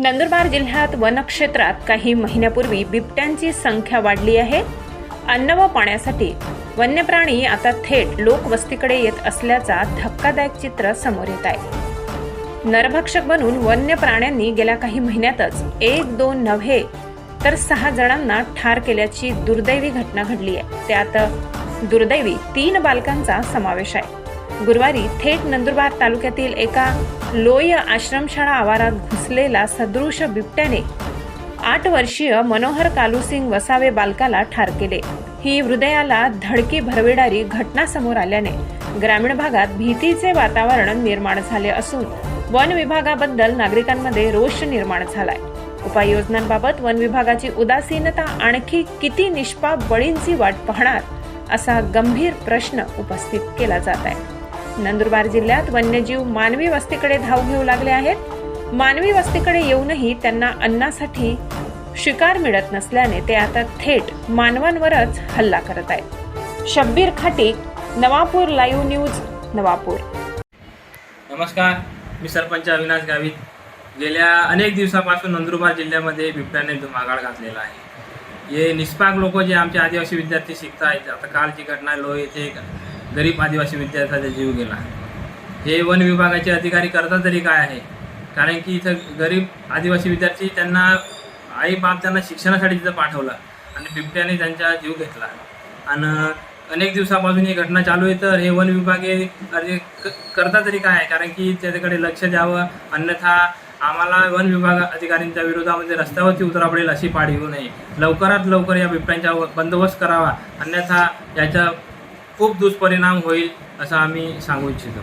नंदुरबार जिल्ह्यात वनक्षेत्रात काही महिन्यापूर्वी बिबट्यांची संख्या वाढली आहे. अन्न व पाण्यासाठी वन्यप्राणी आता थेट लोकवस्तीकडे येत असल्याचा धक्कादायक चित्र समोर येत आहे. नरभक्षक बनून वन्य प्राण्यांनी गेल्या काही महिन्यातच एक दोन नव्हे तर सहा जणांना ठार केल्याची दुर्दैवी घटना घडली आहे. त्यात दुर्दैवी तीन बालकांचा समावेश आहे. गुरुवारी थेट नंदुरबार तालुक्यातील एका लोय आश्रमशाळा आवारात घुसलेला सदृश बिबट्याने आठ वर्षीय मनोहर कालूसिंग वसावे बालकाला ठार केले. ही हृदयाला धडकी भरविणारी घटना समोर आल्याने ग्रामीण भागात भीतीचे वातावरण निर्माण झाले असून वन विभागाबद्दल नागरिकांमध्ये रोष निर्माण झालाय. उपाययोजनांबाबत वन विभागाची उदासीनता आणखी किती निष्पाप बळींची वाट पाहणार असा गंभीर प्रश्न उपस्थित केला जात आहे. नंदुरबार जिल्ह्यात वन्यजीव मानवी वस्तीकडे धाव घेऊ लागले आहेत. मानवी वस्तीकडे येऊनही त्यांना अन्नासाठी शिकार मिळत नसल्याने ते आता थेट मानवांवरच हल्ला करत आहेत. शब्बीर खाटी नवापूर लाईव्ह न्यूज नवापूर. नमस्कार मी सरपंच अविनाश गावित. गेल्या अनेक दिवसापासून नंदुरबार जिल्ह्यामध्ये बिबट्याने धुमागाळ घातलेला आहे. हे निष्पाक लोक जे आमचे आदिवासी विद्यार्थी शिकत आहेत आता कालची घटना लो येथे गरीब आदिवासी विद्यार्थ्याचा जीव गेला. हे वन विभागाचे अधिकारी करतात तरी काय आहे? कारण की इथं गरीब आदिवासी विद्यार्थी त्यांना आई बाप त्यांना शिक्षणासाठी तिथं पाठवलं आणि बिबट्याने त्यांचा जीव घेतला. आणि अनेक दिवसापासून ही घटना चालू आहे. तर हे वन विभागे अरे करता तरी काय आहे? कारण की त्याच्याकडे लक्ष द्यावं. अन्यथा आम्हाला वन विभाग अधिकाऱ्यांच्या विरोधामध्ये रस्त्यावरती उतरा पडेल अशी पाड येऊ नये. लवकरात लवकर या बिबट्यांचा बंदोबस्त करावा. अन्यथा याच्या खूप दुष्परिणाम होईल असं आम्ही सांगू इच्छितो.